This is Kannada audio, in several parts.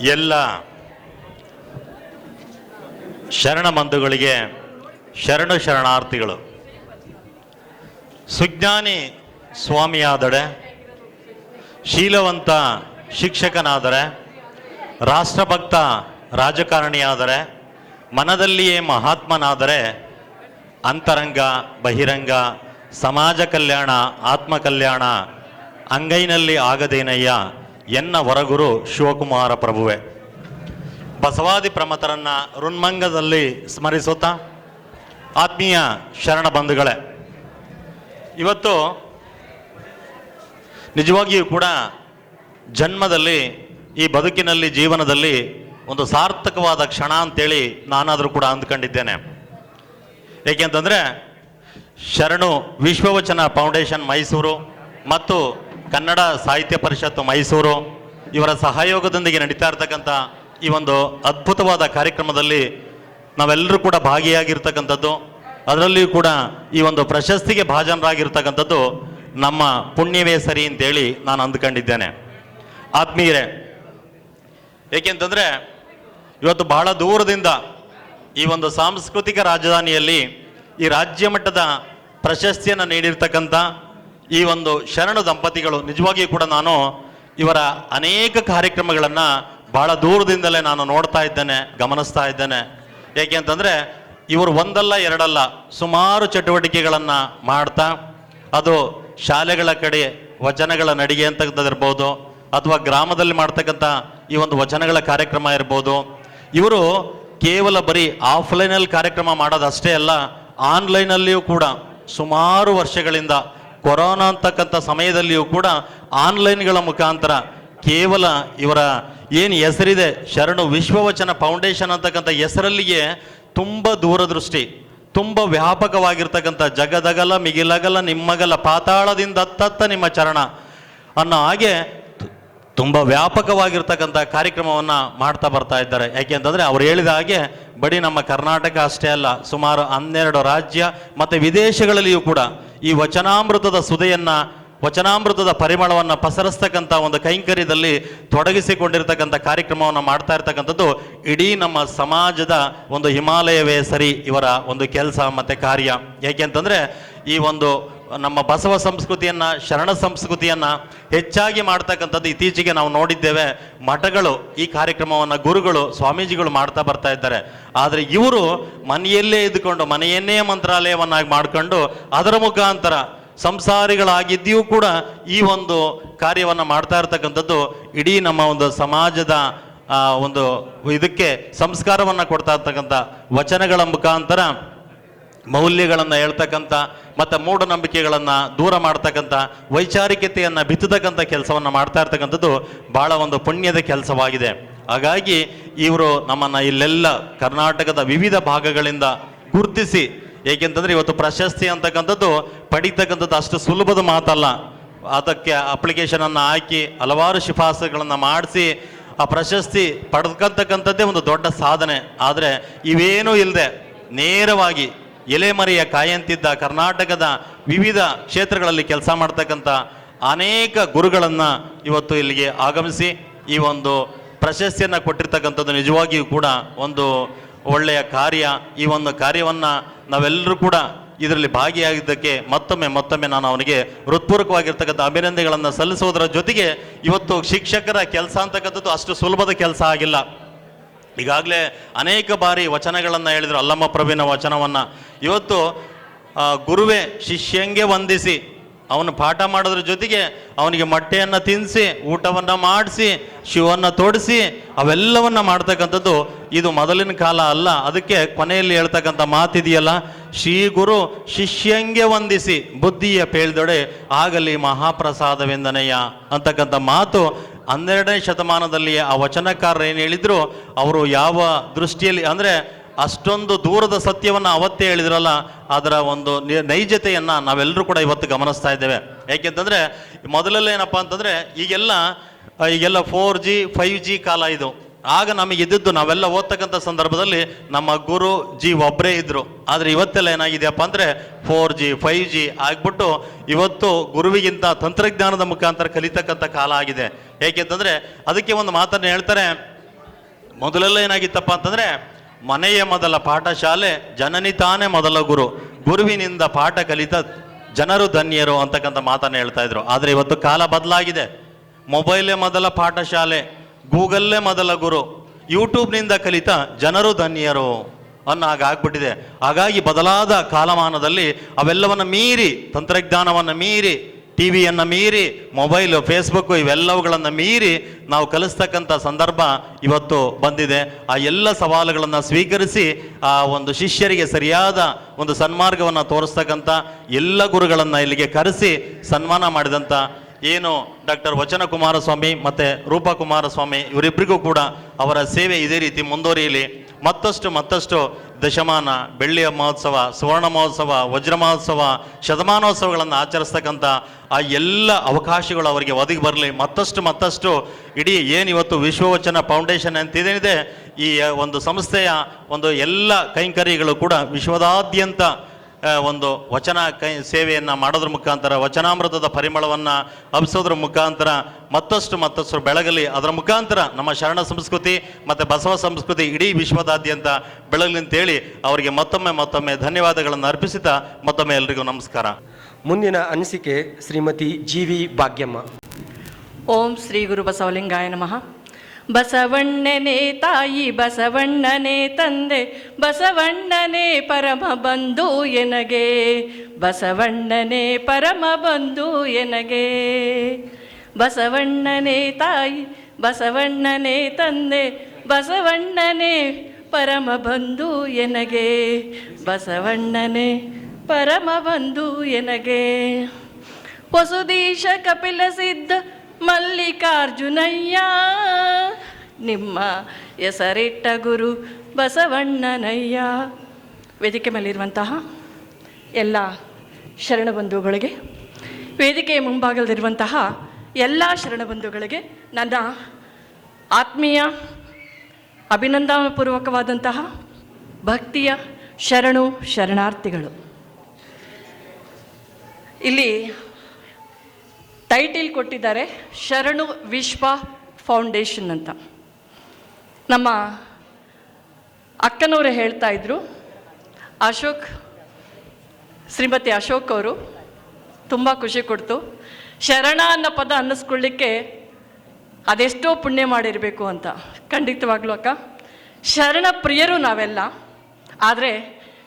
ಎಲ್ಲ ಶರಣ ಬಂಧುಗಳಿಗೆ ಶರಣು ಶರಣಾರ್ಥಿಗಳು. ಸುಜ್ಞಾನಿ ಸ್ವಾಮಿಯಾದಡೆ, ಶೀಲವಂತ ಶಿಕ್ಷಕನಾದರೆ, ರಾಷ್ಟ್ರಭಕ್ತ ರಾಜಕಾರಣಿಯಾದರೆ, ಮನದಲ್ಲಿಯೇ ಮಹಾತ್ಮನಾದರೆ ಅಂತರಂಗ, ಬಹಿರಂಗ, ಸಮಾಜ ಕಲ್ಯಾಣ, ಆತ್ಮ ಕಲ್ಯಾಣ, ಅಂಗೈನಲ್ಲಿ ಆಗದೇನಯ್ಯ ಎನ್ನ ವರಗುರು ಶಿವಕುಮಾರ ಪ್ರಭುವೆ. ಬಸವಾದಿ ಪ್ರಮತರನ್ನ ಋಣ್ಮಂಗದಲ್ಲಿ ಸ್ಮರಿಸುತ್ತಾ ಆತ್ಮೀಯ ಶರಣ ಬಂಧುಗಳೇ, ಇವತ್ತು ನಿಜವಾಗಿಯೂ ಕೂಡ ಜನ್ಮದಲ್ಲಿ ಈ ಬದುಕಿನಲ್ಲಿ ಜೀವನದಲ್ಲಿ ಒಂದು ಸಾರ್ಥಕವಾದ ಕ್ಷಣ ಅಂತೇಳಿ ನಾನಾದರೂ ಕೂಡ ಅಂದ್ಕೊಂಡಿದ್ದೇನೆ. ಏಕೆಂತಂದರೆ ಶರಣು ವಿಶ್ವವಚನ ಫೌಂಡೇಶನ್ ಮೈಸೂರು ಮತ್ತು ಕನ್ನಡ ಸಾಹಿತ್ಯ ಪರಿಷತ್ತು ಮೈಸೂರು ಇವರ ಸಹಯೋಗದೊಂದಿಗೆ ನಡೀತಾ ಇರ್ತಕ್ಕಂಥ ಈ ಒಂದು ಅದ್ಭುತವಾದ ಕಾರ್ಯಕ್ರಮದಲ್ಲಿ ನಾವೆಲ್ಲರೂ ಕೂಡ ಭಾಗಿಯಾಗಿರ್ತಕ್ಕಂಥದ್ದು. ಅದರಲ್ಲಿಯೂ ಕೂಡ ಈ ಒಂದು ಪ್ರಶಸ್ತಿಗೆ ಭಾಜನರಾಗಿರ್ತಕ್ಕಂಥದ್ದು ನಮ್ಮ ಪುಣ್ಯವೇ ಸರಿ ಅಂತೇಳಿ ನಾನು ಅಂದ್ಕೊಂಡಿದ್ದೇನೆ. ಆತ್ಮೀಯರೇ, ಏಕೆಂತಂದರೆ ಇವತ್ತು ಬಹಳ ದೂರದಿಂದ ಈ ಒಂದು ಸಾಂಸ್ಕೃತಿಕ ರಾಜಧಾನಿಯಲ್ಲಿ ಈ ರಾಜ್ಯ ಮಟ್ಟದ ಪ್ರಶಸ್ತಿಯನ್ನು ನೀಡಿರ್ತಕ್ಕಂಥ ಈ ಒಂದು ಶರಣ ದಂಪತಿಗಳು, ನಿಜವಾಗಿಯೂ ಕೂಡ ನಾನು ಇವರ ಅನೇಕ ಕಾರ್ಯಕ್ರಮಗಳನ್ನು ಬಹಳ ದೂರದಿಂದಲೇ ನಾನು ನೋಡ್ತಾ ಇದ್ದೇನೆ, ಗಮನಿಸ್ತಾ ಇದ್ದೇನೆ. ಏಕೆ ಅಂತಂದರೆ, ಇವರು ಒಂದಲ್ಲ ಎರಡಲ್ಲ, ಸುಮಾರು ಚಟುವಟಿಕೆಗಳನ್ನು ಮಾಡ್ತಾ, ಅದು ಶಾಲೆಗಳ ಕಡೆ ವಚನಗಳ ನಡಿಗೆ ಅಂತಕ್ಕಂಥದ್ದಿರ್ಬೋದು, ಅಥವಾ ಗ್ರಾಮದಲ್ಲಿ ಮಾಡ್ತಕ್ಕಂಥ ಈ ಒಂದು ವಚನಗಳ ಕಾರ್ಯಕ್ರಮ ಇರ್ಬೋದು. ಇವರು ಕೇವಲ ಬರೀ ಆಫ್ಲೈನಲ್ಲಿ ಕಾರ್ಯಕ್ರಮ ಮಾಡೋದಷ್ಟೇ ಅಲ್ಲ, ಆನ್ಲೈನಲ್ಲಿಯೂ ಕೂಡ ಸುಮಾರು ವರ್ಷಗಳಿಂದ ಕೊರೋನಾ ಅಂತಕ್ಕಂಥ ಸಮಯದಲ್ಲಿಯೂ ಕೂಡ ಆನ್ಲೈನ್ಗಳ ಮುಖಾಂತರ ಕೇವಲ ಇವರ ಏನು ಹೆಸರಿದೆ, ಶರಣು ವಿಶ್ವವಚನ ಫೌಂಡೇಶನ್ ಅಂತಕ್ಕಂಥ ಹೆಸರಲ್ಲಿಯೇ ತುಂಬ ದೂರದೃಷ್ಟಿ, ತುಂಬ ವ್ಯಾಪಕವಾಗಿರ್ತಕ್ಕಂಥ ಜಗದಗಲ, ಮಿಗಿಲಗಲ, ನಿಮ್ಮಗಲ, ಪಾತಾಳದಿಂದ ಅತ್ತತ್ತ ನಿಮ್ಮ ಚರಣ ಅನ್ನೋ ಹಾಗೆ ತುಂಬ ವ್ಯಾಪಕವಾಗಿರ್ತಕ್ಕಂಥ ಕಾರ್ಯಕ್ರಮವನ್ನು ಮಾಡ್ತಾ ಬರ್ತಾ ಇದ್ದಾರೆ. ಯಾಕೆಂತಂದರೆ ಅವರು ಹೇಳಿದ ಹಾಗೆ ಬರೀ ನಮ್ಮ ಕರ್ನಾಟಕ ಅಷ್ಟೇ ಅಲ್ಲ, ಸುಮಾರು ಹನ್ನೆರಡು ರಾಜ್ಯ ಮತ್ತು ವಿದೇಶಗಳಲ್ಲಿಯೂ ಕೂಡ ಈ ವಚನಾಮೃತದ ಸುದೆಯನ್ನು, ವಚನಾಮೃತದ ಪರಿಮಳವನ್ನು ಪಸರಿಸ್ತಕ್ಕಂಥ ಒಂದು ಕೈಂಕರ್ಯದಲ್ಲಿ ತೊಡಗಿಸಿಕೊಂಡಿರ್ತಕ್ಕಂಥ ಕಾರ್ಯಕ್ರಮವನ್ನು ಮಾಡ್ತಾ ಇರ್ತಕ್ಕಂಥದ್ದು ಇಡೀ ನಮ್ಮ ಸಮಾಜದ ಒಂದು ಹಿಮಾಲಯವೇ ಸರಿ ಇವರ ಒಂದು ಕೆಲಸ ಮತ್ತು ಕಾರ್ಯ. ಏಕೆಂತಂದರೆ ಈ ಒಂದು ನಮ್ಮ ಬಸವ ಸಂಸ್ಕೃತಿಯನ್ನು, ಶರಣ ಸಂಸ್ಕೃತಿಯನ್ನು ಹೆಚ್ಚಾಗಿ ಮಾಡ್ತಕ್ಕಂಥದ್ದು ಇತ್ತೀಚೆಗೆ ನಾವು ನೋಡಿದ್ದೇವೆ. ಮಠಗಳು, ಈ ಕಾರ್ಯಕ್ರಮವನ್ನು ಗುರುಗಳು, ಸ್ವಾಮೀಜಿಗಳು ಮಾಡ್ತಾ ಬರ್ತಾ ಇದ್ದಾರೆ. ಆದರೆ ಇವರು ಮನೆಯಲ್ಲೇ ಇದ್ದುಕೊಂಡು, ಮನೆಯನ್ನೇ ಮಂತ್ರಾಲಯವನ್ನಾಗಿ ಮಾಡಿಕೊಂಡು, ಅದರ ಮುಖಾಂತರ ಸಂಸಾರಿಗಳಾಗಿದ್ದೀಯೂ ಕೂಡ ಈ ಒಂದು ಕಾರ್ಯವನ್ನು ಮಾಡ್ತಾ ಇರ್ತಕ್ಕಂಥದ್ದು ಇಡೀ ನಮ್ಮ ಒಂದು ಸಮಾಜದ ಒಂದು ಇದಕ್ಕೆ ಸಂಸ್ಕಾರವನ್ನು ಕೊಡ್ತಾ ಇರ್ತಕ್ಕಂಥ ವಚನಗಳ ಮುಖಾಂತರ ಮೌಲ್ಯಗಳನ್ನು ಹೇಳ್ತಕ್ಕಂಥ ಮತ್ತು ಮೂಢನಂಬಿಕೆಗಳನ್ನು ದೂರ ಮಾಡ್ತಕ್ಕಂಥ ವೈಚಾರಿಕತೆಯನ್ನು ಬಿತ್ತತಕ್ಕಂಥ ಕೆಲಸವನ್ನು ಮಾಡ್ತಾ ಇರ್ತಕ್ಕಂಥದ್ದು ಭಾಳ ಒಂದು ಪುಣ್ಯದ ಕೆಲಸವಾಗಿದೆ. ಹಾಗಾಗಿ ಇವರು ನಮ್ಮನ್ನು ಇಲ್ಲೆಲ್ಲ ಕರ್ನಾಟಕದ ವಿವಿಧ ಭಾಗಗಳಿಂದ ಗುರುತಿಸಿ, ಏಕೆಂತಂದರೆ ಇವತ್ತು ಪ್ರಶಸ್ತಿ ಅಂತಕ್ಕಂಥದ್ದು ಪಡೀತಕ್ಕಂಥದ್ದು ಅಷ್ಟು ಸುಲಭದ ಮಾತಲ್ಲ. ಅದಕ್ಕೆ ಅಪ್ಲಿಕೇಶನನ್ನು ಹಾಕಿ, ಹಲವಾರು ಶಿಫಾರಸುಗಳನ್ನು ಮಾಡಿಸಿ, ಆ ಪ್ರಶಸ್ತಿ ಪಡ್ಕಂತಕ್ಕಂಥದ್ದೇ ಒಂದು ದೊಡ್ಡ ಸಾಧನೆ. ಆದರೆ ಇವೇನೂ ಇಲ್ಲದೆ ನೇರವಾಗಿ ಎಲೆಮರೆಯ ಕಾಯಂತಿದ್ದ ಕರ್ನಾಟಕದ ವಿವಿಧ ಕ್ಷೇತ್ರಗಳಲ್ಲಿ ಕೆಲಸ ಮಾಡ್ತಕ್ಕಂಥ ಅನೇಕ ಗುರುಗಳನ್ನು ಇವತ್ತು ಇಲ್ಲಿಗೆ ಆಗಮಿಸಿ ಈ ಒಂದು ಪ್ರಶಸ್ತಿಯನ್ನು ಕೊಟ್ಟಿರ್ತಕ್ಕಂಥದ್ದು ನಿಜವಾಗಿಯೂ ಕೂಡ ಒಂದು ಒಳ್ಳೆಯ ಕಾರ್ಯ. ಈ ಒಂದು ಕಾರ್ಯವನ್ನು ನಾವೆಲ್ಲರೂ ಕೂಡ ಇದರಲ್ಲಿ ಭಾಗಿಯಾಗಿದ್ದಕ್ಕೆ ಮತ್ತೊಮ್ಮೆ ಮತ್ತೊಮ್ಮೆ ನಾನು ಅವನಿಗೆ ಹೃತ್ಪೂರ್ವಕವಾಗಿರ್ತಕ್ಕಂಥ ಅಭಿನಂದನೆಗಳನ್ನು ಸಲ್ಲಿಸುವುದರ ಜೊತೆಗೆ ಇವತ್ತು ಶಿಕ್ಷಕರ ಕೆಲಸ ಅಂತಕ್ಕಂಥದ್ದು ಅಷ್ಟು ಸುಲಭದ ಕೆಲಸ ಆಗಿಲ್ಲ. ಈಗಾಗಲೇ ಅನೇಕ ಬಾರಿ ವಚನಗಳನ್ನು ಹೇಳಿದರು. ಅಲ್ಲಮ್ಮ ಪ್ರಭುವಿನ ವಚನವನ್ನು. ಇವತ್ತು ಗುರುವೇ ಶಿಷ್ಯಂಗೆ ವಂದಿಸಿ, ಅವನು ಪಾಠ ಮಾಡೋದ್ರ ಜೊತೆಗೆ ಅವನಿಗೆ ಮೊಟ್ಟೆಯನ್ನು ತಿನ್ನಿಸಿ ಊಟವನ್ನು ಮಾಡಿಸಿ, ಶಿವನ್ನು ತೊಡಿಸಿ, ಅವೆಲ್ಲವನ್ನು ಮಾಡ್ತಕ್ಕಂಥದ್ದು ಇದು ಮೊದಲಿನ ಕಾಲ ಅಲ್ಲ. ಅದಕ್ಕೆ ಕೊನೆಯಲ್ಲಿ ಹೇಳ್ತಕ್ಕಂಥ ಮಾತಿದೆಯಲ್ಲ, ಶ್ರೀ ಗುರು ಶಿಷ್ಯಂಗೆ ವಂದಿಸಿ ಬುದ್ಧಿಯ ಪೇಳ್ದೊಡೆ ಆಗಲಿ ಮಹಾಪ್ರಸಾದವೆಂದನೆಯ ಅಂತಕ್ಕಂಥ ಮಾತು ಹನ್ನೆರಡನೇ ಶತಮಾನದಲ್ಲಿ ಆ ವಚನಕಾರರು ಏನು ಹೇಳಿದ್ರು? ಅವರು ಯಾವ ದೃಷ್ಟಿಯಲ್ಲಿ, ಅಂದರೆ ಅಷ್ಟೊಂದು ದೂರದ ಸತ್ಯವನ್ನು ಅವತ್ತೇ ಹೇಳಿದ್ರಲ್ಲ, ಅದರ ಒಂದು ನೈಜತೆಯನ್ನು ನಾವೆಲ್ಲರೂ ಕೂಡ ಇವತ್ತು ಗಮನಿಸ್ತಾ ಇದ್ದೇವೆ. ಏಕೆಂತಂದರೆ ಮೊದಲಲ್ಲೇನಪ್ಪ ಅಂತಂದರೆ, ಈಗೆಲ್ಲ ಈಗೆಲ್ಲ ಫೋರ್ ಜಿ ಫೈವ್ ಜಿ ಕಾಲ ಇದು. ಆಗ ನಮಗೆ ಇದ್ದಿದ್ದು ನಾವೆಲ್ಲ ಓದ್ತಕ್ಕಂಥ ಸಂದರ್ಭದಲ್ಲಿ ನಮ್ಮ ಗುರು ಜಿ ಒಬ್ಬರೇ ಇದ್ದರು ಆದರೆ ಇವತ್ತೆಲ್ಲ ಏನಾಗಿದೆಯಪ್ಪ ಅಂದರೆ ಫೋರ್ ಜಿ ಫೈವ್ ಜಿ ಆಗ್ಬಿಟ್ಟು ಇವತ್ತು ಗುರುವಿಗಿಂತ ತಂತ್ರಜ್ಞಾನದ ಮುಖಾಂತರ ಕಲಿತಕ್ಕಂಥ ಕಾಲ ಆಗಿದೆ. ಏಕೆಂತಂದರೆ ಅದಕ್ಕೆ ಒಂದು ಮಾತನ್ನು ಹೇಳ್ತಾರೆ. ಮೊದಲೆಲ್ಲ ಏನಾಗಿತ್ತಪ್ಪ ಅಂತಂದರೆ ಮನೆಯ ಮೊದಲ ಪಾಠಶಾಲೆ ಜನನಿ ತಾನೇ ಮೊದಲ ಗುರು. ಗುರುವಿನಿಂದ ಪಾಠ ಕಲಿತ ಜನರು ಧನ್ಯರು ಅಂತಕ್ಕಂಥ ಮಾತನ್ನು ಹೇಳ್ತಾ ಇದ್ರು. ಆದರೆ ಇವತ್ತು ಕಾಲ ಬದಲಾಗಿದೆ. ಮೊಬೈಲೇ ಮೊದಲ ಪಾಠಶಾಲೆ. ಗೂಗಲ್ಲೇ ಮೊದಲ ಗುರು. ಯೂಟ್ಯೂಬ್ನಿಂದ ಕಲಿತ ಜನರು ಧನ್ಯರು. ಅನ್ನೋ ಹಾಗೆ ಆಗ್ಬಿಟ್ಟಿದೆ. ಹಾಗಾಗಿ ಬದಲಾದ ಕಾಲಮಾನದಲ್ಲಿ ಅವೆಲ್ಲವನ್ನು ಮೀರಿ, ತಂತ್ರಜ್ಞಾನವನ್ನು ಮೀರಿ ಟಿ ವಿಯನ್ನು ಮೀರಿ, ಮೊಬೈಲ್, ಫೇಸ್ಬುಕ್ ಇವೆಲ್ಲವುಗಳನ್ನು ಮೀರಿ ನಾವು ಕಲಿಸ್ತಕ್ಕಂಥ ಸಂದರ್ಭ ಇವತ್ತು ಬಂದಿದೆ. ಆ ಎಲ್ಲ ಸವಾಲುಗಳನ್ನು ಸ್ವೀಕರಿಸಿ ಆ ಒಂದು ಶಿಷ್ಯರಿಗೆ ಸರಿಯಾದ ಒಂದು ಸನ್ಮಾರ್ಗವನ್ನು ತೋರಿಸ್ತಕ್ಕಂಥ ಎಲ್ಲ ಗುರುಗಳನ್ನು ಇಲ್ಲಿಗೆ ಕರೆಸಿ ಸನ್ಮಾನ ಮಾಡಿದಂಥ ಏನು ಡಾಕ್ಟರ್ ವಚನ ಕುಮಾರಸ್ವಾಮಿ ಮತ್ತು ರೂಪಾ ಕುಮಾರಸ್ವಾಮಿ ಇವರಿಬ್ಬರಿಗೂ ಕೂಡ ಅವರ ಸೇವೆ ಇದೇ ರೀತಿ ಮುಂದುವರಿಯಲಿ. ಮತ್ತಷ್ಟು ಮತ್ತಷ್ಟು ದಶಮಾನ ಬೆಳ್ಳಿಯ ಮಹೋತ್ಸವ, ಸುವರ್ಣ ಮಹೋತ್ಸವ, ವಜ್ರ ಮಹೋತ್ಸವ, ಶತಮಾನೋತ್ಸವಗಳನ್ನು ಆಚರಿಸ್ತಕ್ಕಂಥ ಆ ಎಲ್ಲ ಅವಕಾಶಗಳು ಅವರಿಗೆ ಒದಗಿ ಬರಲಿ. ಮತ್ತಷ್ಟು ಮತ್ತಷ್ಟು ಇಡೀ ಏನು ಇವತ್ತು ವಿಶ್ವವಚನ ಫೌಂಡೇಶನ್ ಅಂತಿದೆ ಈ ಒಂದು ಸಂಸ್ಥೆಯ ಒಂದು ಎಲ್ಲ ಕೈಂಕರ್ಯಗಳು ಕೂಡ ವಿಶ್ವದಾದ್ಯಂತ ಒಂದು ವಚನ ಕೈ ಸೇವೆಯನ್ನು ಮಾಡೋದ್ರ ಮುಖಾಂತರ ವಚನಾಮೃತದ ಪರಿಮಳವನ್ನು ಹಬ್ಬಿಸೋದ್ರ ಮುಖಾಂತರ ಮತ್ತಷ್ಟು ಮತ್ತಷ್ಟು ಬೆಳಗಲಿ ಅದರ ಮುಖಾಂತರ ನಮ್ಮ ಶರಣ ಸಂಸ್ಕೃತಿ ಮತ್ತು ಬಸವ ಸಂಸ್ಕೃತಿ ಇಡೀ ವಿಶ್ವದಾದ್ಯಂತ ಬೆಳಗಲಿ ಅಂತೇಳಿ ಅವರಿಗೆ ಮತ್ತೊಮ್ಮೆ ಮತ್ತೊಮ್ಮೆ ಧನ್ಯವಾದಗಳನ್ನು ಅರ್ಪಿಸುತ್ತಾ ಮತ್ತೊಮ್ಮೆ ಎಲ್ರಿಗೂ ನಮಸ್ಕಾರ. ಮುಂದಿನ ಅನಿಸಿಕೆ ಶ್ರೀಮತಿ ಜಿ ವಿ ಭಾಗ್ಯಮ್ಮ. ಓಂ ಶ್ರೀ ಗುರು ಬಸವಲಿಂಗಾಯ ನಮಃ. ಬಸವಣ್ಣನೇ ತಾಯಿ, ಬಸವಣ್ಣನೇ ತಂದೆ, ಬಸವಣ್ಣನೇ ಪರಮ ಬಂಧು ಎನಗೆ, ಬಸವಣ್ಣನೇ ಪರಮ ಬಂಧು ಎನಗೆ. ಬಸವಣ್ಣನೇ ತಾಯಿ, ಬಸವಣ್ಣನೇ ತಂದೆ, ಬಸವಣ್ಣನೇ ಪರಮ ಬಂಧು ಎನಗೆ, ಬಸವಣ್ಣನೇ ಪರಮ ಬಂಧು ಎನಗೆ. ವಸುದೀಶ ಕಪಿಲ ಸಿದ್ಧ ಮಲ್ಲಿಕಾರ್ಜುನಯ್ಯ, ನಿಮ್ಮ ಹೆಸರಿಟ್ಟ ಗುರು ಬಸವಣ್ಣನಯ್ಯ. ವೇದಿಕೆ ಮೇಲಿರುವಂತಹ ಎಲ್ಲ ಶರಣ ಬಂಧುಗಳಿಗೆ ವೇದಿಕೆಯ ಮುಂಭಾಗದಲ್ಲಿರುವಂತಹ ಎಲ್ಲ ಶರಣ ಬಂಧುಗಳಿಗೆ ನನ್ನ ಆತ್ಮೀಯ ಅಭಿನಂದನಪೂರ್ವಕವಾದಂತಹ ಭಕ್ತಿಯ ಶರಣು ಶರಣಾರ್ಥಿಗಳು. ಇಲ್ಲಿ ಟೈಟಿಲ್ ಕೊಟ್ಟಿದ್ದಾರೆ ಶರಣು ವಿಶ್ವ ಫೌಂಡೇಶನ್ ಅಂತ. ನಮ್ಮ ಅಕ್ಕನವರು ಹೇಳ್ತಾ ಇದ್ರು, ಅಶೋಕ್, ಶ್ರೀಮತಿ ಅಶೋಕ್ ಅವರು ತುಂಬ ಖುಷಿ ಕೊಡ್ತು. ಶರಣ ಅನ್ನೋ ಪದ ಅನ್ನಿಸ್ಕೊಳ್ಳಿಕ್ಕೆ ಅದೆಷ್ಟೋ ಪುಣ್ಯ ಮಾಡಿರಬೇಕು ಅಂತ. ಖಂಡಿತವಾಗ್ಲೂ ಅಕ್ಕ. ಶರಣ ಪ್ರಿಯರು ನಾವೆಲ್ಲ, ಆದರೆ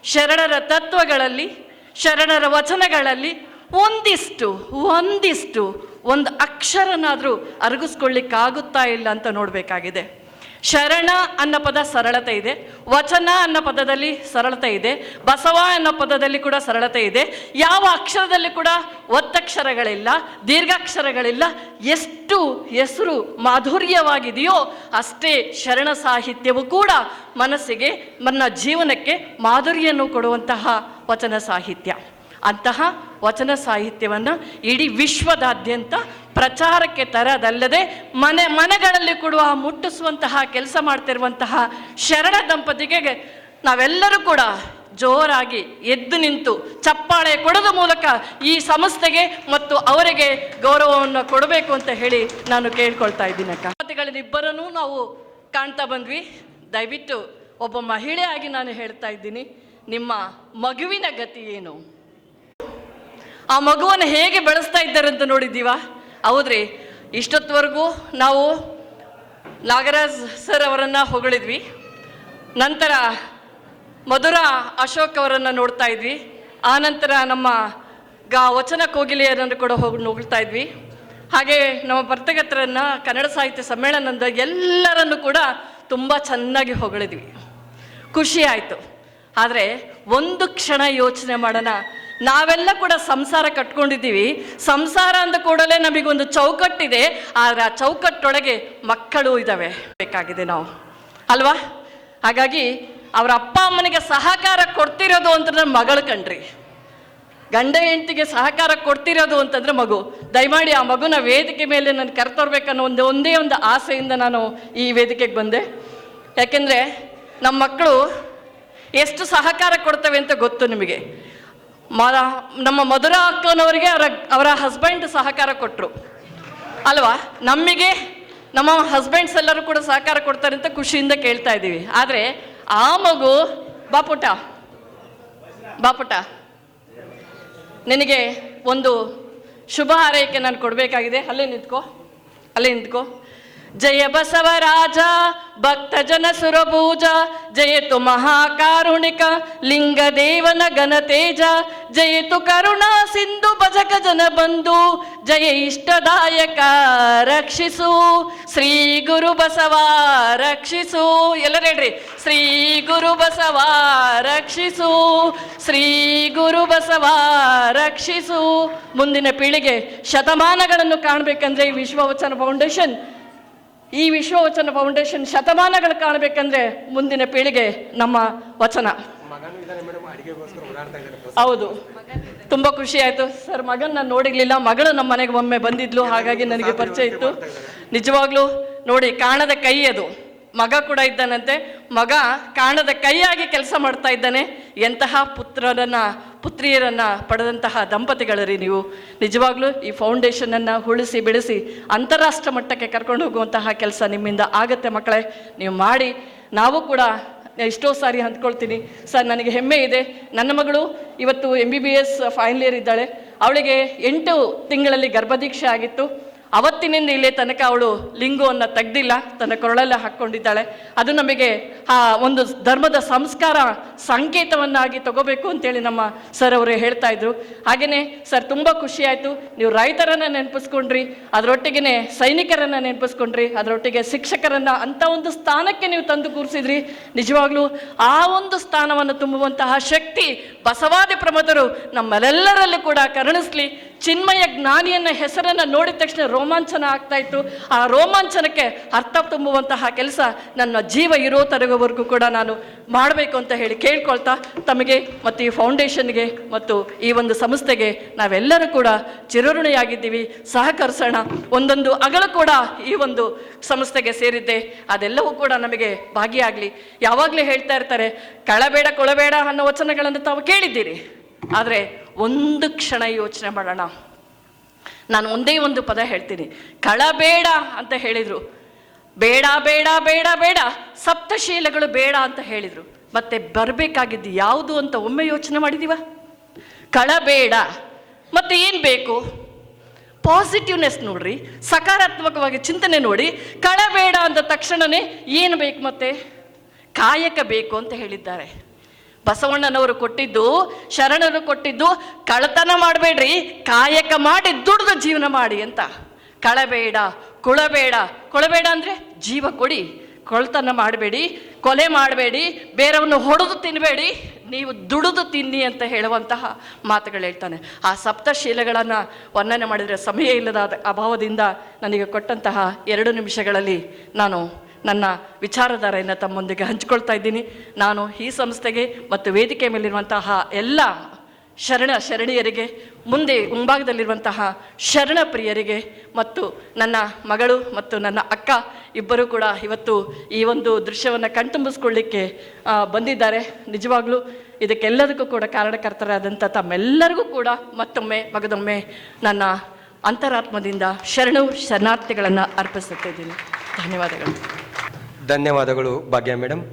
ಶರಣರ ತತ್ವಗಳಲ್ಲಿ, ಶರಣರ ವಚನಗಳಲ್ಲಿ ಒಂದಿಷ್ಟು ಒಂದಿಷ್ಟು, ಒಂದು ಅಕ್ಷರನಾದರೂ ಅರಗಿಸ್ಕೊಳ್ಳಿಕ್ಕಾಗುತ್ತಾ ಇಲ್ಲ ಅಂತ ನೋಡಬೇಕಾಗಿದೆ. ಶರಣ ಅನ್ನೋ ಪದ ಸರಳತೆ ಇದೆ. ವಚನ ಅನ್ನೋ ಪದದಲ್ಲಿ ಸರಳತೆ ಇದೆ. ಬಸವ ಅನ್ನೋ ಪದದಲ್ಲಿ ಕೂಡ ಸರಳತೆ ಇದೆ. ಯಾವ ಅಕ್ಷರದಲ್ಲಿ ಕೂಡ ಒತ್ತಕ್ಷರಗಳಿಲ್ಲ, ದೀರ್ಘಾಕ್ಷರಗಳಿಲ್ಲ, ಎಷ್ಟು ಹೆಸರು ಮಾಧುರ್ಯವಾಗಿದೆಯೋ ಅಷ್ಟೇ ಶರಣ ಸಾಹಿತ್ಯವು ಕೂಡ ಮನಸ್ಸಿಗೆ ನನ್ನ ಜೀವನಕ್ಕೆ ಮಾಧುರ್ಯನ್ನು ಕೊಡುವಂತಹ ವಚನ ಸಾಹಿತ್ಯ. ಅಂತಹ ವಚನ ಸಾಹಿತ್ಯವನ್ನು ಇಡೀ ವಿಶ್ವದಾದ್ಯಂತ ಪ್ರಚಾರಕ್ಕೆ ತರದಲ್ಲದೆ ಮನೆ ಮನೆಗಳಲ್ಲಿ ಕೊಡುವ ಮುಟ್ಟಿಸುವಂತಹ, ಕೆಲಸ ಮಾಡ್ತಿರುವಂತಹ ಶರಣ ದಂಪತಿಗೆ ನಾವೆಲ್ಲರೂ ಕೂಡ ಜೋರಾಗಿ ಎದ್ದು ನಿಂತು ಚಪ್ಪಾಳೆ ಕೊಡದ ಮೂಲಕ ಈ ಸಂಸ್ಥೆಗೆ ಮತ್ತು ಅವರಿಗೆ ಗೌರವವನ್ನು ಕೊಡಬೇಕು ಅಂತ ಹೇಳಿ ನಾನು ಕೇಳ್ಕೊಳ್ತಾ ಇದ್ದೀನಿ ಅಕ್ಕ. ದಂಪತಿಗಳನ್ನಿಬ್ಬರನ್ನೂ ನಾವು ಕಾಣ್ತಾ ಬಂದ್ವಿ. ದಯವಿಟ್ಟು ಒಬ್ಬ ಮಹಿಳೆಯಾಗಿ ನಾನು ಹೇಳ್ತಾ ಇದ್ದೀನಿ. ನಿಮ್ಮ ಮಗುವಿನ ಗತಿ ಏನು? ಆ ಮಗುವನ್ನು ಹೇಗೆ ಬೆಳೆಸ್ತಾ ಇದ್ದಾರೆ ಅಂತ ನೋಡಿದ್ದೀವ? ಹೌದ್ರಿ, ಇಷ್ಟೊತ್ತವರೆಗೂ ನಾವು ನಾಗರಾಜ್ ಸರ್ ಅವರನ್ನು ಹೊಗಳಿದ್ವಿ. ನಂತರ ಮಧುರ ಅಶೋಕ್ ಅವರನ್ನು ನೋಡ್ತಾ ಇದ್ವಿ. ಆ ನಂತರ ನಮ್ಮ ಗಾ ವಚನ ಕೋಗಿಲೆಯರನ್ನು ಕೂಡ ಹೋಗಿ ಹೊಗಳ್ತಾ ಇದ್ವಿ. ಹಾಗೆ ನಮ್ಮ ಬರ್ತಗತ್ರನ್ನ ಕನ್ನಡ ಸಾಹಿತ್ಯ ಸಮ್ಮೇಳನದ ಎಲ್ಲರನ್ನು ಕೂಡ ತುಂಬ ಚೆನ್ನಾಗಿ ಹೊಗಳಿದ್ವಿ. ಖುಷಿ ಆಯಿತು. ಆದರೆ ಒಂದು ಕ್ಷಣ ಯೋಚನೆ ಮಾಡೋಣ ನಾವೆಲ್ಲ ಕೂಡ ಸಂಸಾರ ಕಟ್ಕೊಂಡಿದ್ದೀವಿ. ಸಂಸಾರ ಅಂದ ಕೂಡಲೇ ನಮಗೊಂದು ಚೌಕಟ್ಟಿದೆ. ಆದರೆ ಆ ಚೌಕಟ್ಟೊಳಗೆ ಮಕ್ಕಳು ಇದ್ದಾವೆ ಬೇಕಾಗಿದೆ ನಾವು. ಅಲ್ವಾ? ಹಾಗಾಗಿ ಅವರ ಅಪ್ಪ ಅಮ್ಮನಿಗೆ ಸಹಕಾರ ಕೊಡ್ತಿರೋದು ಅಂತಂದ್ರೆ ಮಗಳು ಕಣ್ರಿ. ಗಂಡ ಹೆಂಡತಿಗೆ ಸಹಕಾರ ಕೊಡ್ತಿರೋದು ಅಂತಂದ್ರೆ ಮಗು. ದಯಮಾಡಿ ಆ ಮಗುನ ವೇದಿಕೆ ಮೇಲೆ ನಾನು ಕರೆತರ್ಬೇಕನ್ನೋ ಒಂದು ಒಂದೇ ಒಂದು ಆಸೆಯಿಂದ ನಾನು ಈ ವೇದಿಕೆಗೆ ಬಂದೆ. ಯಾಕೆಂದರೆ ನಮ್ಮ ಮಕ್ಕಳು ಎಷ್ಟು ಸಹಕಾರ ಕೊಡ್ತವೆ ಅಂತ ಗೊತ್ತು ನಿಮಗೆ. ಮ ನಮ್ಮ ಮಧುರ ಅಕ್ಕನವರಿಗೆ ಅವರ ಅವರ ಹಸ್ಬೆಂಡ್ ಸಹಕಾರ ಕೊಟ್ಟರು ಅಲ್ವಾ? ನಮಗೆ ನಮ್ಮ ಹಸ್ಬೆಂಡ್ಸ್ ಎಲ್ಲರೂ ಕೂಡ ಸಹಕಾರ ಕೊಡ್ತಾರೆ ಅಂತ ಖುಷಿಯಿಂದ ಕೇಳ್ತಾ ಇದ್ದೀವಿ. ಆದರೆ ಆ ಮಗು ಬಾಪುಟ ಬಾಪುಟ ನಿನಗೆ ಒಂದು ಶುಭ ಹಾರೈಕೆ ನಾನು ಕೊಡಬೇಕಾಗಿದೆ. ಅಲ್ಲೇ ನಿಂತ್ಕೋ. ಅಲ್ಲೇ ನಿಂತ್ಕೋ. ಜಯ ಬಸವರಾಜ, ಭಕ್ತ ಜನ ಸುರಭೂಜ ಜಯತು ಮಹಾಕಾರುಣಿಕ ಲಿಂಗ ದೇವನ ಘನತೇಜ ಜಯತು ಕರುಣಾ ಸಿಂಧು ಭಜಕ ಜನ ಬಂಧು, ಜಯ ಇಷ್ಟದಾಯಕ ರಕ್ಷಿಸು, ಶ್ರೀ ಗುರು ಬಸವ ರಕ್ಷಿಸು. ಎಲ್ಲರೂ ಹೇಳ್ರಿ, ಶ್ರೀ ಗುರು ಬಸವ ರಕ್ಷಿಸು, ಶ್ರೀ ಗುರು ಬಸವ ರಕ್ಷಿಸು. ಮುಂದಿನ ಪೀಳಿಗೆ ಶತಮಾನಗಳನ್ನು ಕಾಣಬೇಕಂದ್ರೆ ಈ ವಿಶ್ವವಚನ ಫೌಂಡೇಶನ್ ಈ ವಿಶ್ವವಚನ ಫೌಂಡೇಶನ್ ಶತಮಾನಗಳು ಕಾಣಬೇಕಂದ್ರೆ ಮುಂದಿನ ಪೀಳಿಗೆ ನಮ್ಮ ವಚನ. ಹೌದು. ತುಂಬಾ ಖುಷಿ ಆಯ್ತು. ಸರ್ ಮಗನ್ ನಾನು ನೋಡಿರ್ಲಿಲ್ಲ. ಮಗಳು ನಮ್ಮ ಮನೆಗೆ ಒಮ್ಮೆ ಬಂದಿದ್ಲು. ಹಾಗಾಗಿ ನನಗೆ ಪರಿಚಯ ಇತ್ತು. ನಿಜವಾಗ್ಲೂ ನೋಡಿ ಕಾಣದ ಕೈ ಅದು. ಮಗ ಕೂಡ ಇದ್ದಾನಂತೆ. ಮಗ ಕಾಣದ ಕೈಯಾಗಿ ಕೆಲಸ ಮಾಡ್ತಾ ಇದ್ದಾನೆ. ಎಂತಹ ಪುತ್ರರನ್ನ ಪುತ್ರಿಯರನ್ನ ಪಡೆದಂತಹ ದಂಪತಿಗಳರಿ ನೀವು. ನಿಜವಾಗ್ಲೂ ಈ ಫೌಂಡೇಶನನ್ನು ಉಳಿಸಿ ಬೆಳೆಸಿ ಅಂತಾರಾಷ್ಟ್ರ ಮಟ್ಟಕ್ಕೆ ಕರ್ಕೊಂಡು ಹೋಗುವಂತಹ ಕೆಲಸ ನಿಮ್ಮಿಂದ ಆಗತ್ತೆ ಮಕ್ಕಳೇ. ನೀವು ಮಾಡಿ, ನಾವು ಕೂಡ ಎಷ್ಟೋ ಸಾರಿ ಅಂದ್ಕೊಳ್ತೀನಿ, ಸರ್, ನನಗೆ ಹೆಮ್ಮೆ ಇದೆ. ನನ್ನ ಮಗಳು ಇವತ್ತು M B B S final year ಇದ್ದಾಳೆ. ಅವಳಿಗೆ ಎಂಟು ತಿಂಗಳಲ್ಲಿ ಗರ್ಭದೀಕ್ಷೆ ಆಗಿತ್ತು. ಅವತ್ತಿನಿಂದ ಇಲ್ಲೇ ತನಕ ಅವಳು ಲಿಂಗವನ್ನು ತೆಗ್ದಿಲ್ಲ, ತನ್ನ ಕೊರಳಲ್ಲ ಹಾಕ್ಕೊಂಡಿದ್ದಾಳೆ ಅದು ನಮಗೆ ಆ ಒಂದು ಧರ್ಮದ ಸಂಸ್ಕಾರ ಸಂಕೇತವನ್ನಾಗಿ ತಗೋಬೇಕು ಅಂತೇಳಿ ನಮ್ಮ ಸರ್ ಅವರು ಹೇಳ್ತಾ ಇದ್ರು. ಹಾಗೆಯೇ ಸರ್ ತುಂಬ ಖುಷಿ ಆಯಿತು. ನೀವು ರೈತರನ್ನು ನೆನಪಿಸ್ಕೊಂಡ್ರಿ ಅದರೊಟ್ಟಿಗೆ ಸೈನಿಕರನ್ನು ನೆನಪಿಸ್ಕೊಂಡ್ರಿ, ಅದರೊಟ್ಟಿಗೆ ಶಿಕ್ಷಕರನ್ನು ಅಂಥ ಒಂದು ಸ್ಥಾನಕ್ಕೆ ನೀವು ತಂದು ಕೂರಿಸಿದ್ರಿ. ನಿಜವಾಗ್ಲೂ ಆ ಒಂದು ಸ್ಥಾನವನ್ನು ತುಂಬುವಂತಹ ಶಕ್ತಿ ಬಸವಾದಿ ಪ್ರಮದರು ನಮ್ಮೆಲ್ಲರಲ್ಲೂ ಕೂಡ ಕರುಣಿಸ್ಲಿ. ಚಿನ್ಮಯ ಜ್ಞಾನಿಯನ್ನ ಹೆಸರನ್ನ ನೋಡಿದ ತಕ್ಷಣ ರೋಮಾಂಚನ ಆಗ್ತಾ ಇತ್ತು. ಆ ರೋಮಾಂಚನಕ್ಕೆ ಅರ್ಥ ತುಂಬುವಂತಹ ಕೆಲಸ ನನ್ನ ಜೀವ ಇರೋ ತರಗವರೆಗೂ ಕೂಡ ನಾನು ಮಾಡಬೇಕು ಅಂತ ಹೇಳಿ ಕೇಳ್ಕೊಳ್ತಾ ತಮಗೆ ಮತ್ತು ಈ ಫೌಂಡೇಶನ್ಗೆ ಮತ್ತು ಈ ಒಂದು ಸಂಸ್ಥೆಗೆ ನಾವೆಲ್ಲರೂ ಕೂಡ ಚಿರಋಣಿಯಾಗಿದ್ದೀವಿ. ಸಹಕರಿಸೋಣ. ಒಂದೊಂದು ಅಗಳು ಕೂಡ ಈ ಒಂದು ಸಂಸ್ಥೆಗೆ ಸೇರಿದ್ದೆ. ಅದೆಲ್ಲವೂ ಕೂಡ ನಮಗೆ ಭಾಗಿಯಾಗಲಿ. ಯಾವಾಗಲೇ ಹೇಳ್ತಾ ಇರ್ತಾರೆ, ಕಳಬೇಡ, ಕೊಳಬೇಡ ಅನ್ನೋ ವಚನಗಳನ್ನು ತಾವು ಕೇಳಿದ್ದೀರಿ. ಆದರೆ ಒಂದು ಕ್ಷಣ ಯೋಚನೆ ಮಾಡೋಣ. ನಾನು ಒಂದೇ ಒಂದು ಪದ ಹೇಳ್ತೀನಿ. ಕಳಬೇಡ ಅಂತ ಹೇಳಿದರು. ಬೇಡ ಬೇಡ ಬೇಡ ಬೇಡ. ಸಪ್ತಶೀಲಗಳು ಬೇಡ ಅಂತ ಹೇಳಿದರು. ಮತ್ತೆ ಬರಬೇಕಾಗಿದ್ದು ಯಾವುದು ಅಂತ ಒಮ್ಮೆ ಯೋಚನೆ ಮಾಡಿದೀವ? ಕಳಬೇಡ. ಮತ್ತೆ ಏನು ಬೇಕು? ಪಾಸಿಟಿವ್ನೆಸ್ ನೋಡ್ರಿ, ಸಕಾರಾತ್ಮಕವಾಗಿ ಚಿಂತನೆ ನೋಡಿ, ಕಳಬೇಡ ಅಂದ ತಕ್ಷಣನೇ ಏನು ಬೇಕು ಮತ್ತೆ? ಕಾಯಕ ಬೇಕು ಅಂತ ಹೇಳಿದ್ದಾರೆ. ಬಸವಣ್ಣನವರು ಕೊಟ್ಟಿದ್ದು, ಶರಣರು ಕೊಟ್ಟಿದ್ದು ಕಳತನ ಮಾಡಬೇಡ್ರಿ, ಕಾಯಕ ಮಾಡಿ ದುಡ್ದು ಜೀವನ ಮಾಡಿ ಅಂತ. ಕಳಬೇಡ, ಕುಳಬೇಡ. ಕೊಳಬೇಡ ಅಂದರೆ ಜೀವ ಕೊಡಿ, ಕೊಳ್ತನ ಮಾಡಬೇಡಿ, ಕೊಲೆ ಮಾಡಬೇಡಿ ಬೇರೆಯವನ್ನು ಹೊಡೆದು ತಿನ್ನಬೇಡಿ ನೀವು ದುಡಿದು ತಿನ್ನಿ ಅಂತ ಹೇಳುವಂತಹ ಮಾತುಗಳು ಹೇಳ್ತಾನೆ. ಆ ಸಪ್ತಶೀಲಗಳನ್ನು ವರ್ಣನೆ ಮಾಡಿದರೆ ಸಮಯ ಇಲ್ಲದ ಅಭಾವದಿಂದ ನನಗೆ ಕೊಟ್ಟಂತಹ ಎರಡು ನಿಮಿಷಗಳಲ್ಲಿ ನಾನು ನನ್ನ ವಿಚಾರಧಾರೆಯನ್ನು ತಮ್ಮೊಂದಿಗೆ ಹಂಚಿಕೊಳ್ತಾ ಇದ್ದೀನಿ. ನಾನು ಈ ಸಂಸ್ಥೆಗೆ ಮತ್ತು ವೇದಿಕೆ ಮೇಲಿರುವಂತಹ ಎಲ್ಲ ಶರಣ ಶರಣಿಯರಿಗೆ, ಮುಂದೆ ಮುಂಭಾಗದಲ್ಲಿರುವಂತಹ ಶರಣ ಪ್ರಿಯರಿಗೆ ಮತ್ತು ನನ್ನ ಮಗಳು ಮತ್ತು ನನ್ನ ಅಕ್ಕ ಇಬ್ಬರು ಕೂಡ ಇವತ್ತು ಈ ಒಂದು ದೃಶ್ಯವನ್ನು ಕಣ್ತುಂಬಿಸ್ಕೊಳ್ಳಿಕ್ಕೆ ಬಂದಿದ್ದಾರೆ. ನಿಜವಾಗ್ಲೂ ಇದಕ್ಕೆಲ್ಲದಕ್ಕೂ ಕೂಡ ಕಾರಣಕರ್ತರಾದಂಥ ತಮ್ಮೆಲ್ಲರಿಗೂ ಕೂಡ ಮತ್ತೊಮ್ಮೆ, ಮಗದೊಮ್ಮೆ ನನ್ನ ಅಂತರಾತ್ಮದಿಂದ ಶರಣು ಶರಣಾರ್ಥಿಗಳನ್ನು ಅರ್ಪಿಸುತ್ತಿದ್ದೀನಿ ಧನ್ಯವಾದಗಳು. ಧನ್ಯವಾದಗಳು, ಭಾಗ್ಯ ಮೇಡಮ್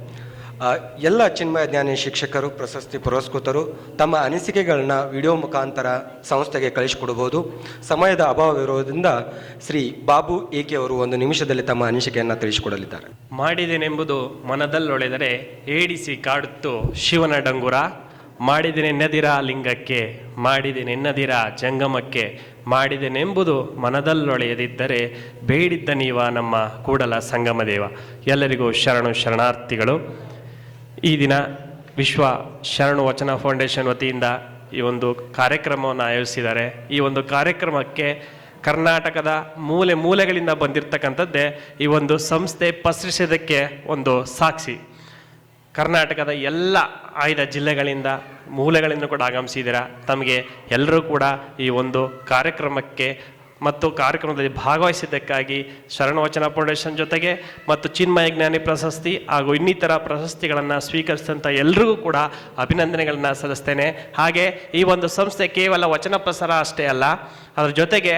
ಎಲ್ಲ ಚಿನ್ಮಯ ಜ್ಞಾನಿ ಶಿಕ್ಷಕರು, ಪ್ರಶಸ್ತಿ ಪುರಸ್ಕೃತರು ತಮ್ಮ ಅನಿಸಿಕೆಗಳನ್ನ ವಿಡಿಯೋ ಮುಖಾಂತರ ಸಂಸ್ಥೆಗೆ ಕಳಿಸಿಕೊಡಬಹುದು ಸಮಯದ ಅಭಾವವಿರುವುದರಿಂದ ಶ್ರೀ ಬಾಬು ಏಕೆ ಅವರು ಒಂದು ನಿಮಿಷದಲ್ಲಿ ತಮ್ಮ ಅನಿಸಿಕೆಯನ್ನು ತಿಳಿಸಿಕೊಡಲಿದ್ದಾರೆ? ಮಾಡಿದೆನೆಂಬುದು ಮನದಲ್ಲೊಳೆದರೆ ಏಡಿಸಿ ಕಾಡುತ್ತು ಶಿವನ ಡಂಗುರ, ಮಾಡಿದೆನೆನ್ನದಿರ ಲಿಂಗಕ್ಕೆ, ಮಾಡಿದೆನೆನ್ನದಿರ ಜಂಗಮಕ್ಕೆ ಮಾಡಿದೆನೆಂಬುದು ಮನದಲ್ಲೊಳೆಯದಿದ್ದರೆ ಬೇಡಿದ್ದ ನೀವ ನಮ್ಮ ಕೂಡಲ ಸಂಗಮ ದೇವ ಎಲ್ಲರಿಗೂ ಶರಣು ಶರಣಾರ್ಥಿಗಳು. ಈ ದಿನ ವಿಶ್ವ ಶರಣು ವಚನ ಫೌಂಡೇಶನ್ ವತಿಯಿಂದ ಈ ಒಂದು ಕಾರ್ಯಕ್ರಮವನ್ನು ಆಯೋಜಿಸಿದ್ದಾರೆ. ಈ ಒಂದು ಕಾರ್ಯಕ್ರಮಕ್ಕೆ ಕರ್ನಾಟಕದ ಮೂಲೆ ಮೂಲೆಗಳಿಂದ ಬಂದಿರತಕ್ಕಂಥದ್ದೇ ಈ ಒಂದು ಸಂಸ್ಥೆ ಪಸರಿಸಿದ್ದಕ್ಕೆ ಒಂದು ಸಾಕ್ಷಿ. ಕರ್ನಾಟಕದ ಎಲ್ಲ ಆಯ್ದ ಜಿಲ್ಲೆಗಳಿಂದ ಮೂಲೆಗಳಿಂದ ಕೂಡ ಆಗಮಿಸಿದ್ದೀರಾ ತಮಗೆ ಎಲ್ಲರೂ ಕೂಡ ಈ ಒಂದು ಕಾರ್ಯಕ್ರಮಕ್ಕೆ ಮತ್ತು ಕಾರ್ಯಕ್ರಮದಲ್ಲಿ ಭಾಗವಹಿಸಿದ್ದಕ್ಕಾಗಿ ಶರಣವಚನ ಫೌಂಡೇಶನ್ ಜೊತೆಗೆ ಮತ್ತು ಚಿನ್ಮಯ ಜ್ಞಾನಿ ಪ್ರಶಸ್ತಿ ಹಾಗೂ ಇನ್ನಿತರ ಪ್ರಶಸ್ತಿಗಳನ್ನು ಸ್ವೀಕರಿಸಿದಂಥ ಎಲ್ರಿಗೂ ಕೂಡ ಅಭಿನಂದನೆಗಳನ್ನು ಸಲ್ಲಿಸ್ತೇನೆ. ಹಾಗೆ ಈ ಒಂದು ಸಂಸ್ಥೆ ಕೇವಲ ವಚನ ಪ್ರಸಾರ ಅಷ್ಟೇ ಅಲ್ಲ, ಅದರ ಜೊತೆಗೆ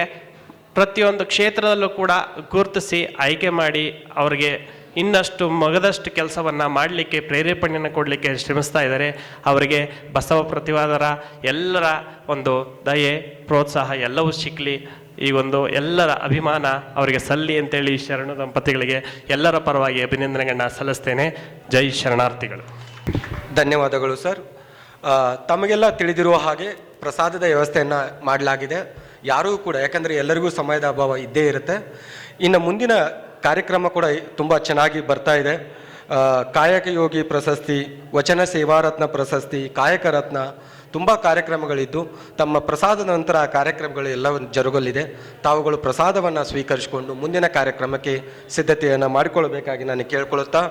ಪ್ರತಿಯೊಂದು ಕ್ಷೇತ್ರದಲ್ಲೂ ಕೂಡ ಗುರುತಿಸಿ ಆಯ್ಕೆ ಮಾಡಿ ಅವರಿಗೆ ಇನ್ನಷ್ಟು ಮಗದಷ್ಟು ಕೆಲಸವನ್ನು ಮಾಡಲಿಕ್ಕೆ, ಪ್ರೇರೇಪಣೆಯನ್ನು ಕೊಡಲಿಕ್ಕೆ ಶ್ರಮಿಸ್ತಾ ಇದ್ದಾರೆ. ಅವರಿಗೆ ಬಸವ ಪ್ರತಿವಾದರ ಎಲ್ಲರ ಒಂದು ದಯೆ, ಪ್ರೋತ್ಸಾಹ ಎಲ್ಲವೂ ಸಿಕ್ಕಲಿ ಈ ಒಂದು ಎಲ್ಲರ ಅಭಿಮಾನ ಅವರಿಗೆ ಸಲ್ಲಿ ಅಂತೇಳಿ ಶರಣ ದಂಪತಿಗಳಿಗೆ ಎಲ್ಲರ ಪರವಾಗಿ ಅಭಿನಂದನೆಗಳನ್ನ ಸಲ್ಲಿಸ್ತೇನೆ. ಜೈ ಶರಣಾರ್ಥಿಗಳು. ಧನ್ಯವಾದಗಳು ಸರ್. ತಮಗೆಲ್ಲ ತಿಳಿದಿರುವ ಹಾಗೆ ಪ್ರಸಾದದ ವ್ಯವಸ್ಥೆಯನ್ನು ಮಾಡಲಾಗಿದೆ. ಯಾರೂ ಕೂಡ, ಯಾಕಂದರೆ ಎಲ್ಲರಿಗೂ ಸಮಯದ ಅಭಾವ ಇದ್ದೇ ಇರುತ್ತೆ. ಇನ್ನು ಮುಂದಿನ ಕಾರ್ಯಕ್ರಮ ಕೂಡ ತುಂಬ ಚೆನ್ನಾಗಿ ಬರ್ತಾ ಇದೆ. ಕಾಯಕ ಯೋಗಿ ಪ್ರಶಸ್ತಿ, ವಚನ ಸೇವಾರತ್ನ ಪ್ರಶಸ್ತಿ, ಕಾಯಕ ರತ್ನ, ತುಂಬ ಕಾರ್ಯಕ್ರಮಗಳಿದ್ದು, ತಮ್ಮ ಪ್ರಸಾದದ ನಂತರ ಆ ಕಾರ್ಯಕ್ರಮಗಳು ಎಲ್ಲ ಜರುಗಲಿದೆ. ತಾವುಗಳು ಪ್ರಸಾದವನ್ನು ಸ್ವೀಕರಿಸಿಕೊಂಡು ಮುಂದಿನ ಕಾರ್ಯಕ್ರಮಕ್ಕೆ ಸಿದ್ಧತೆಯನ್ನು ಮಾಡಿಕೊಳ್ಳಬೇಕಾಗಿ ನಾನು ಕೇಳ್ಕೊಳ್ಳುತ್ತಾ